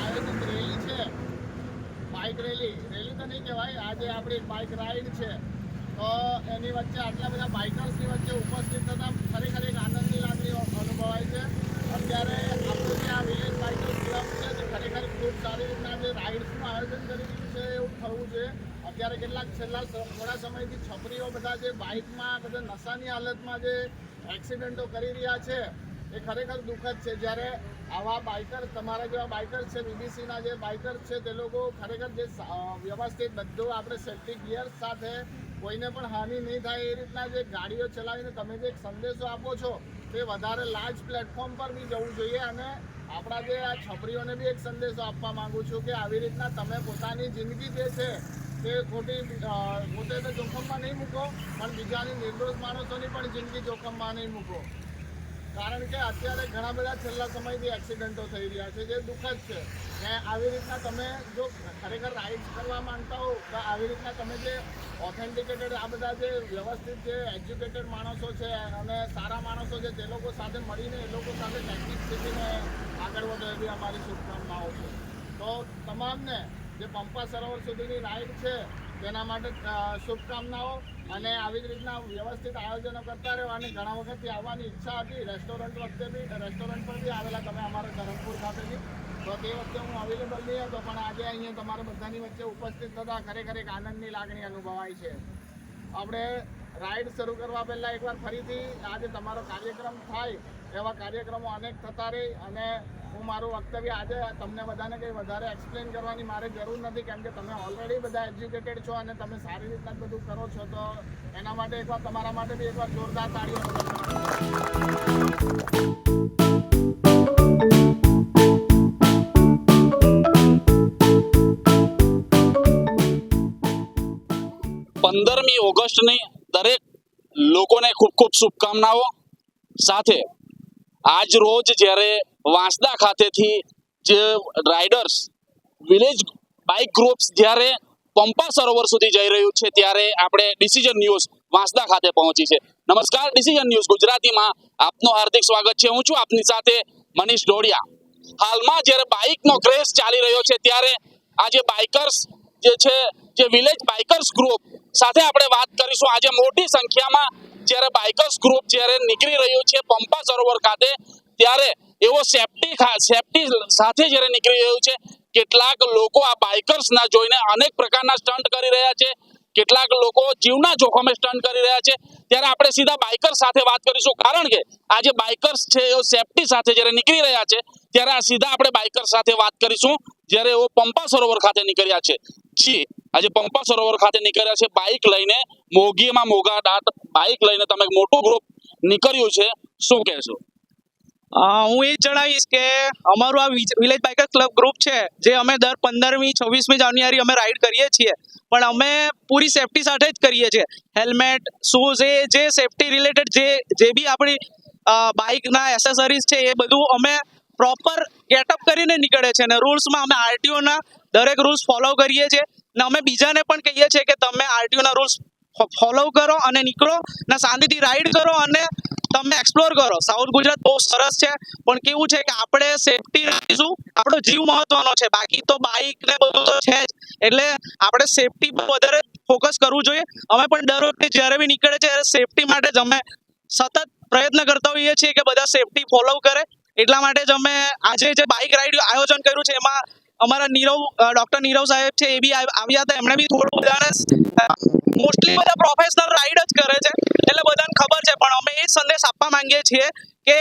આયોજિત રેલી છે bike rally rally તો નહીં કહેવાય. આજે આપણી બાઇક રાઈડ છે. તો એની વચ્ચે આટલા બધા બાઇકર્સની વચ્ચે ઉપસ્થિત થતાં ખરેખર એક આનંદની લાગણી અનુભવાય છે. અત્યારે આપણું જે આ વિલેજ ક્લબ છે, તે ખરેખર ખૂબ સારી રીતના જે રાઇડ્સનું આયોજન કરી રહ્યું છે એવું થવું છે. અત્યારે કેટલાક છેલ્લા થોડા સમયથી છોકરીઓ બધા જે બાઇકમાં બધા નશાની હાલતમાં જે એક્સિડન્ટો કરી રહ્યા છે એ ખરેખર દુઃખદ છે. જ્યારે આવા બાઇકર તમારા જેવા બાઇકર છે બીબીસીના જે બાઇકર છે, તે લોકો ખરેખર જે વ્યવસ્થિત બધું આપણે સેફ્ટી ગિયર સાથે કોઈને પણ હાનિ નહીં થાય, એ રીતના જે ગાડીઓ ચલાવીને તમે જે સંદેશો આપો છો, તે વધારે લાર્જ પ્લેટફોર્મ પર બી જવું જોઈએ અને આપણા જે આ છપરીઓને બી એક સંદેશો આપવા માંગુ છું કે આવી રીતના તમે પોતાની જિંદગી જે છે, તે ખોટી પોતે જોખમમાં નહીં મૂકો, પણ બીજાની નિર્દોષ માણસોની પણ જિંદગી જોખમમાં નહીં મૂકો. કારણ કે અત્યારે ઘણા બધા છેલ્લા સમયથી એક્સિડન્ટો થઈ રહ્યા છે, જે દુઃખદ છે. ને આવી રીતના તમે જો ખરેખર રાઇડ કરવા માંગતા હો, તો આવી રીતના તમે જે ઓથેન્ટિકેટેડ આ બધા જે વ્યવસ્થિત જે એજ્યુકેટેડ માણસો છે અને સારા માણસો છે, તે લોકો સાથે મળીને, એ લોકો સાથે ટેકનિક શીખીને આગળ વધો એવી અમારી શુભકામનાઓ છે. તો તમામને જે પંપા સરોવર સુધીની રાઇડ છે તેના માટે શુભકામનાઓ અને આવી જ રીતના વ્યવસ્થિત આયોજનો કરતા રહેવા અને ઘણા વખતથી આવવાની ઈચ્છા હતી. રેસ્ટોરન્ટ વખતે બી, રેસ્ટોરન્ટ પર બી આવેલા તમે અમારા ધરમપુર ખાતેથી. તો તે વખતે હું અવેલેબલ નહીં હતો, પણ આજે અહીંયા તમારા બધાની વચ્ચે ઉપસ્થિત થતા ખરેખર એક આનંદની લાગણી અનુભવાય છે. આપણે રાઈડ શરૂ કરવા પહેલાં એકવાર ફરીથી આજે તમારો કાર્યક્રમ થાય એવા કાર્યક્રમો અનેક થતા રહી અને હું મારું વક્તવ્ય આજે તમને બધાને કંઈ વધારે એક્સપ્લેન કરવાની મારે જરૂર નથી, કેમ કે તમે ઓલરેડી બધા એજ્યુકેટેડ છો અને તમે સારી રીતના બધું કરો છો, તો એના માટે એકવાર તમારા માટે બી એકવાર જોરદાર તાળીઓ પંદરમી ઓગસ્ટની દરેક લોકોને ખૂબ ખૂબ શુભકામનાઓ. સાથે આજ રોજ જ્યારે વાંસદા ખાતેથી જે રાઇડર્સ વિલેજ બાઇક ગ્રુપ્સ જ્યારે પંપા સરોવર સુધી જઈ રહ્યું છે ત્યારે આપણે ડિસિઝન ન્યૂઝ વાંસદા ખાતે પહોંચી છે. નમસ્કાર ડિસિઝન ન્યૂઝ ગુજરાતીમાં આપનું હાર્દિક સ્વાગત છે. હું છું આપની સાથે મનીષ ડોડિયા હાલમાં જ્યારે બાઇકનો ક્રેઝ ચાલી રહ્યો છે ત્યારે આજે બાઇકર્સ જે છે, જે વિલેજ બાઇકર્સ ગ્રુપ સાથે આપણે વાત કરીશું. આજે મોટી સંખ્યામાં જ્યારે બાઇકર્સ ગ્રુપ જ્યારે નીકળી રહ્યું છે પંપા સરોવર ખાતે, ત્યારે એવો સેફટી સેફટી સાથે જ્યારે નીકળી રહ્યું છે. કેટલાક લોકો આ બાઇકર્સ ના જોઈને અનેક પ્રકારના સ્ટન્ટ કરી રહ્યા છે. કેટલાક લોકો જીવના જોખમે સ્ટન્ટ કરી રહ્યા છે. ત્યારે આપણે સીધા બાઇકર સાથે વાત કરીશું. કારણ કે આજે બાઇકર્સ છે એ સેફટી સાથે જ્યારે નીકળી રહ્યા છે, ત્યારે આ સીધા આપણે બાઇકર સાથે વાત કરીશું. જ્યારે એઓ પંપા સરોવર ખાતે નીકળ્યા છે. જી, આજે પંપા સરોવર ખાતે નીકળ્યા છે. બાઇક લઈને મોગીમાં મોગા દાટ બાઇક લઈને તમે મોટું ગ્રુપ નીકળ્યું છે. શું કહેશો? હું એ જણાવીશ કે અમારું આ વિલેજ બાઇકર ક્લબ ગ્રુપ છે, જે અમે દર પંદરમી, છવ્વીસમી જાન્યુઆરી અમે રાઈડ કરીએ છીએ. પણ અમે પૂરી સેફટી સાથે જ કરીએ છીએ. હેલ્મેટ, શૂઝ, એ જે સેફટી રિલેટેડ જે જે બી આપણી બાઇકના એસેસરીઝ છે, એ બધું અમે પ્રોપર ગેટઅપ કરીને નીકળે છે અને રૂલ્સમાં અમે આરટીઓના દરેક રૂલ્સ ફોલો કરીએ છીએ. ને અમે બીજાને પણ કહીએ છીએ કે તમે આરટીઓના રૂલ્સ ફોલો કરો અને નીકળો ને શાંતિથી રાઈડ કરો અને તમે એક્સપ્લોર કરો. સાઉથ ગુજરાત બહુ સરસ છે. પણ કેવું છે કે આપણે સેફટી રાખીશું આપણો જીવ મહત્વનો છે. બાકી તો બાઇક ને બધું તો છે જ. એટલે આપણે સેફટી પર વધારે ફોકસ કરવું જોઈએ. અમે પણ દર વખતે જ્યારે બી નીકળે છે, ત્યારે સેફટી માટે જ અમે સતત પ્રયત્ન કરતા હોઈએ છીએ કે બધા સેફટી ફોલો કરે. એટલા માટે જ અમે આજે જે બાઇક રાઇડ આયોજન કર્યું છે, એમાં અમારા નીરવ ડોક્ટર નીરવ સાહેબ છે, એ બી આવ્યા હતા. એમણે બી થોડું બધાને મોસ્ટલી બધા પ્રોફેશનલ રાઈડ જ કરે છે એટલે બધાને ખબર છે પણ અમે એ જ સંદેશ આપવા માંગીએ છીએ કે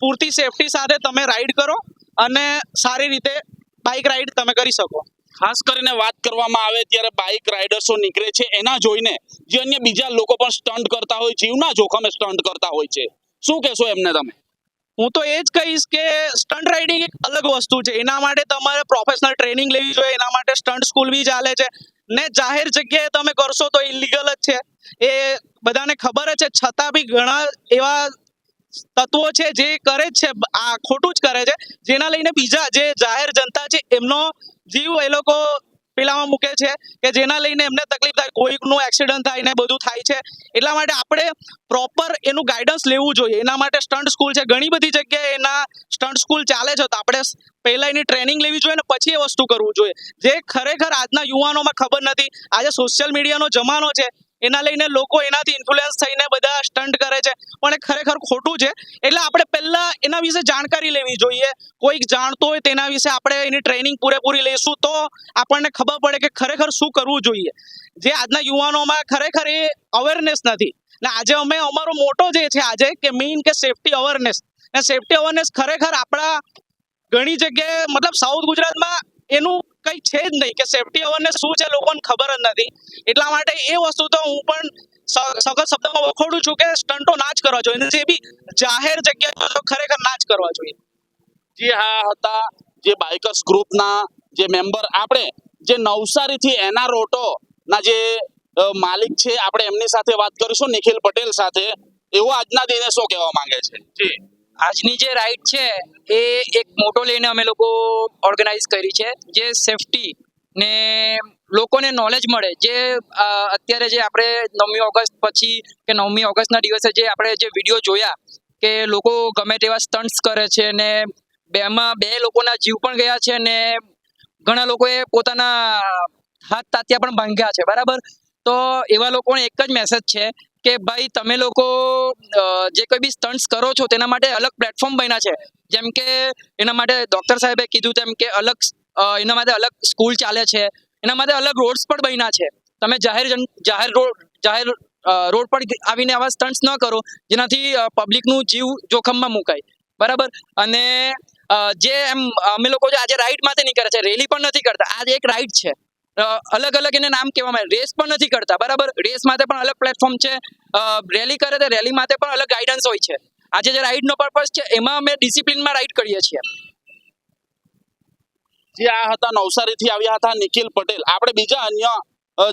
પૂરતી સેફટી સાથે તમે રાઈડ કરો અને સારી રીતે બાઇક રાઈડ તમે કરી શકો. ખાસ કરીને વાત કરવામાં આવે ત્યારે બાઇક રાઇડર્સો નીકળે છે એના જોઈને જે અન્ય બીજા લોકો પણ સ્ટન્ટ કરતા હોય જીવના જોખમે સ્ટન્ટ કરતા હોય છે. શું કહેશો એમને તમે? હું તો એ જ કહીશ કે સ્ટન્ટ રાઇડિંગ એક અલગ વસ્તુ છે. એના માટે તમારે પ્રોફેશનલ ટ્રેનિંગ લેવી જોઈએ. એના માટે સ્ટન્ટ સ્કૂલ બી ચાલે છે. ને જાહેર જગ્યાએ તમે કરશો તો ઇલીગલ જ છે. એ બધાને ખબર જ છે. છતાં બી ઘણા એવા તત્વો છે જે કરે છે, આ ખોટું જ કરે છે. જેના લઈને બીજા જે જાહેર જનતા છે, એમનો જીવ એ લોકો પેલામાં મૂકે છે કે જેના લઈને એમને તકલીફ થાય, કોઈકનું એક્સિડન્ટ થાય ને બધું થાય છે. એટલા માટે આપણે પ્રોપર એનું ગાઈડન્સ લેવું જોઈએ. એના માટે સ્ટન્ટ સ્કૂલ છે. ઘણી બધી જગ્યાએ એના સ્ટન્ટ સ્કૂલ ચાલે છે. તો આપણે પહેલા એની ટ્રેનિંગ લેવી જોઈએ ને પછી એ વસ્તુ કરવું જોઈએ. જે ખરેખર આજના યુવાનોમાં ખબર નથી. આજે સોશિયલ મીડિયાનો જમાનો છે. એના લઈને લોકો એનાથી ઇન્ફ્લુઅન્સ થઈને બધા સ્ટન્ટ કરે છે. પણ એ ખરેખર ખોટું છે. એટલે આપણે પહેલા એના વિશે જાણકારી લેવી જોઈએ. કોઈક જાણતો હોય તેના વિશે આપણે એની ટ્રેનિંગ પૂરેપૂરી લઈશું તો આપણને ખબર પડે કે ખરેખર શું કરવું જોઈએ. જે આજના યુવાનોમાં ખરેખર એ અવેરનેસ નથી. ને આજે અમે, અમારો મોટો જે છે આજે કે મેઇન કે સેફટી અવેરનેસ ને સેફટી અવેરનેસ ખરેખર આપણા ઘણી જગ્યાએ, મતલબ સાઉથ ગુજરાતમાં એનું કંઈ છે જ નહીં કે સેફટી અવેરનેસ શું છે લોકોને ખબર જ નથી. એટલા માટે એ વસ્તુ તો હું પણ સગત શબ્દમાં વખોડું છું કે સ્ટન્ટો ના જ કરવા જોઈએ. જે બી જાહેર જગ્યાએ ખરેખર ના જ કરવા જોઈએ. જે આ હતા, જે બાઇકર્સ ગ્રુપના જે મેમ્બર આપણે જે નવસારીથી એના રોટોના જે માલિક છે, આપણે એમની સાથે વાત કરીશું, નિખિલ પટેલ સાથે. એવો આજના દિને શું કહેવા માંગે છે? જી. આજની જે રાઈડ છે, એ એક મોટો લઈને અમે લોકો ઓર્ગેનાઇઝ કરી છે, જે સેફટી ને લોકોને નોલેજ મળે. જે અત્યારે જે આપણે નવમી ઓગસ્ટ પછી કે નવમી ઓગસ્ટના દિવસે જે આપણે જે વીડિયો જોયા કે લોકો ગમે તેવા સ્ટન્ટ્સ કરે છે ને બેમાં બે લોકોના જીવ પણ ગયા છે ને ઘણા લોકોએ પોતાના હાથ તાત્યા પણ ભાંગ્યા છે. બરાબર? તો એવા લોકોને એક જ મેસેજ છે કે ભાઈ તમે લોકો જે કોઈ બી સ્ટન્ટ્સ કરો છો તેના માટે અલગ પ્લેટફોર્મ બન્યા છે. જેમ કે એના માટે ડૉક્ટર સાહેબે કીધું તેમ કે અલગ એના માટે અલગ સ્કૂલ ચાલે છે. એના માટે અલગ રોડ્સ પણ બન્યા છે. તમે જાહેર જન, જાહેર રોડ જાહેર રોડ પર આવીને આવા સ્ટન્ટ્સ ન કરો. જેનાથી પબ્લિકનું જીવ જોખમમાં મુકાય. બરાબર? અને જે એમ, અમે લોકો જે આજે રાઈડ માટે નહીં કરે છે. રેલી પણ નથી કરતા. આજે એક રાઈડ છે. અલગ અલગ એને નામ કહેવામાં આવે. રેસ પણ નથી કરતા, બરાબર? રેસ માટે પણ અલગ પ્લેટફોર્મ છે. રેલી કરે તો રેલી માટે પણ અલગ ગાઈડન્સ હોય છે. આજે જે રાઈડનો પર્પઝ છે, એમાં અમે ડિસિપ્લિનમાં રાઈડ કરીએ છીએ. જે આ હતા નવસારીથી આવ્યા હતા નિખિલ પટેલ. આપણે બીજા અન્ય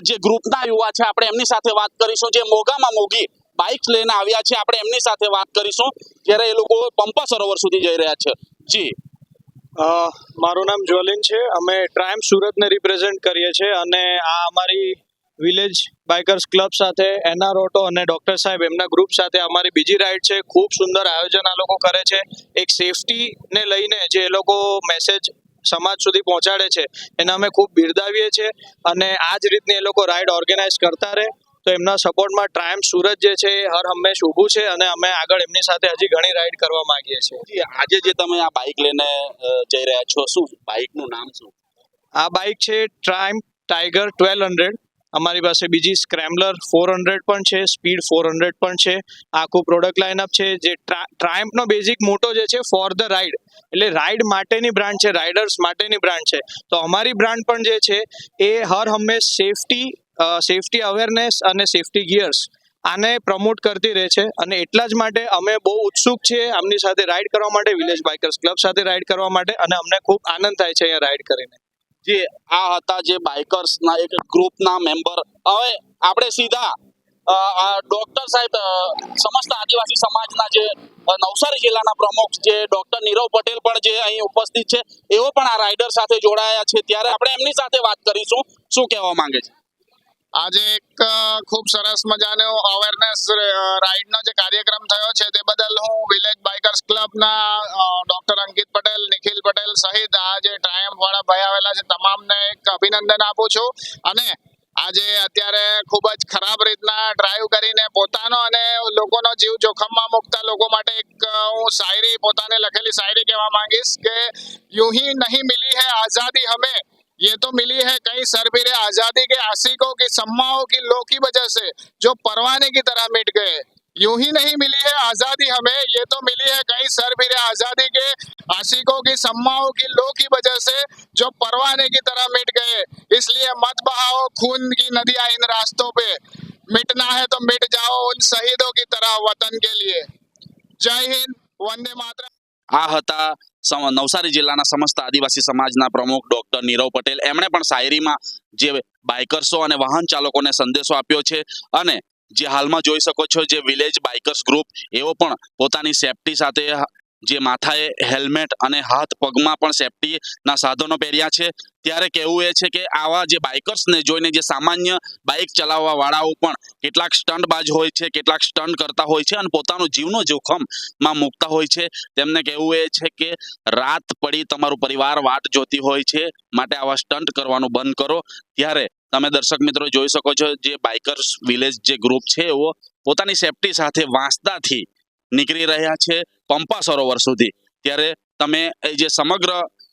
જે ગ્રુપના યુવા છે, આપણે એમની સાથે વાત કરીશું. જે મોગામાં મોગી બાઇક લઈને આવ્યા છે, આપણે એમની સાથે વાત કરીશું. જ્યારે એ લોકો પંપા સરોવર સુધી જઈ રહ્યા છે. જી. મારું નામ જ્વલિન છે. અમે ટ્રાયમ સુરતને રિપ્રેઝેન્ટ કરીએ છીએ અને આ અમારી વિલેજ બાઇકર્સ ક્લબ સાથે એનઆર ઓટો અને ડૉક્ટર સાહેબ એમના ગ્રુપ સાથે અમારી બીજી રાઇડ છે. ખૂબ સુંદર આયોજન આ લોકો કરે છે. એક સેફટીને લઈને જે એ લોકો મેસેજ સમાજ સુધી પહોંચાડે છે, એને અમે ખૂબ બિરદાવીએ છીએ અને આ જ રીતની એ લોકો રાઇડ ઓર્ગેનાઇઝ કરતા રહે. તો એમના સપોર્ટમાં ટ્રાયમ સુરત જે છે એ હર હંમેશ ઊભું છે અને અમે આગળ એમની સાથે હજી ઘણી રાઈડ કરવા માંગીએ છીએ. આજે જે તમે આ બાઇક લઈને જઈ રહ્યા છો શું બાઇકનું નામ શું? આ બાઇક છે ટ્રાઇમ ટાઈગર ટ્વેલ્વ હંડ્રેડ અમારી પાસે બીજી સ્ક્રેમ્બલર ફોર હંડ્રેડ પણ છે સ્પીડ ફોર હંડ્રેડ પણ છે. આખું પ્રોડક્ટ લાઇનઅપ છે જે ટ્રાયમ્પનો બેઝિક મોટો જે છે ફોર ધ રાઇડ એટલે રાઇડ માટેની બ્રાન્ડ છે રાઇડર્સ માટેની બ્રાન્ડ છે. તો અમારી બ્રાન્ડ પણ જે છે એ હર હંમેશ સેફટી સેફટી અવેરનેસ અને સેફટી ગિયર્સ આને પ્રમોટ કરતી રહે છે. અને એટલા જ માટે અમે બહુ ઉત્સુક છીએ આમની સાથે રાઇડ કરવા માટે વિલેજ બાઇકર્સ ક્લબ સાથે રાઇડ કરવા માટે અને અમને ખૂબ આનંદ થાય છે અહીંયા રાઇડ કરીને. જે આ હતા જે બાઇકર્સના એક ગ્રુપના મેમ્બર હવે આપણે સીધા ડોક્ટર સાહેબ સમસ્ત આદિવાસી સમાજના જે નવસારી જિલ્લાના પ્રમુખ જે ડોક્ટર નીરવ પટેલ પણ જે અહીં ઉપસ્થિત છે એવો પણ આ રાઇડર સાથે જોડાયા છે. ત્યારે આપણે એમની સાથે વાત કરીશું. શું કહેવા માંગે છે? આજે એક ખૂબ સરસ મજાનો અવેરનેસ રાઈડનો જે કાર્યક્રમ થયો છે તે બદલ હું વિલેજ બાઇકર્સ ક્લબના ડોક્ટર અંકિત પટેલ, નિખિલ પટેલ સહિત આ જે ટ્રાયમ્ફ ભાઈ આવેલા છે તમામને એક અભિનંદન આપું છું. અને આજે અત્યારે ખૂબ જ ખરાબ રીતના ડ્રાઈવ કરીને પોતાનો અને લોકોનો જીવ જોખમમાં મૂકતા લોકો માટે એક હું શાયરી, પોતાને લખેલી શાયરી કહેવા માંગીશ કે યુહી નહીં મિલી હે આઝાદી હમે. ये तो मिली है कई सरफिरे आज़ादी के आशिकों की, सम्माओं की लो की वजह से, जो परवाने की तरह मिट गए। यूँ ही नहीं मिली है आज़ादी हमें, ये तो मिली है कई सरफिरे आज़ादी के आशिकों की, सम्माओं की लो की वजह से, जो परवाने की तरह मिट गए। इसलिए मत बहाओ खून की नदियाँ इन रास्तों पे। मिटना है तो मिट जाओ उन शहीदों की तरह वतन के लिए। जय हिंद, वंदे मातरम। આ હતા નવસારી જિલ્લાના સમસ્ત આદિવાસી સમાજના પ્રમુખ ડોક્ટર નીરવ પટેલ. એમણે પણ શાયરીમાં જે બાઇકર્સો અને વાહન ચાલકોને સંદેશો આપ્યો છે અને જે હાલમાં જોઈ શકો છો જે વિલેજ બાઇકર્સ ગ્રુપ એવો પણ પોતાની સેફટી સાથે જે માથાએ હેલ્મેટ અને હાથ પગમાં પણ સેફટીના સાધનો પહેર્યા છે. ત્યારે કહેવું એ છે કે આવા જે બાઇકર્સને જોઈને જે સામાન્ય બાઇક ચલાવવા વાળાઓ પણ કેટલાક સ્ટન્ટબાજ હોય છે, કેટલાક સ્ટન્ટ કરતા હોય છે અને પોતાનું જીવનો જોખમમાં મૂકતા હોય છે. તેમને કહેવું એ છે કે રાત પડી તમારું પરિવાર વાટ જોતી હોય છે, માટે આવા સ્ટન્ટ કરવાનું બંધ કરો. ત્યારે તમે દર્શક મિત્રો જોઈ શકો છો, જે બાઇકર્સ વિલેજ જે ગ્રુપ છે એવો પોતાની સેફટી સાથે વાંસદાથી નીકળી રહ્યા છે પંપા સરોવર સુધી. ત્યારે તમે જે સમગ્ર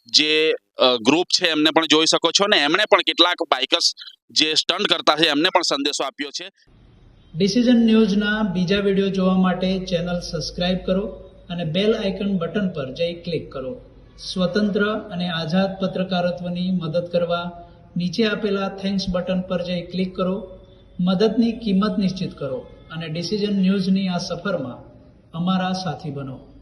જે ગ્રુપ છે એમને પણ જોઈ શકો છો ને એમણે પણ કેટલાક બાઇકર્સ જે સ્ટન્ટ કરતા છે એમને પણ સંદેશો આપ્યો છે. ડિસિઝન ન્યૂઝના બીજા વીડિયો જોવા માટે ચેનલ સબસ્ક્રાઇબ કરો અને બેલ આઇકન બટન પર જઈ ક્લિક કરો. સ્વતંત્ર અને આઝાદ પત્રકારત્વની મદદ કરવા નીચે આપેલા થેન્ક્સ બટન પર જઈ ક્લિક કરો. મદદની કિંમત નિશ્ચિત કરો અને ડિસિઝન ન્યૂઝની આ સફરમાં અમારા સાથી બનો.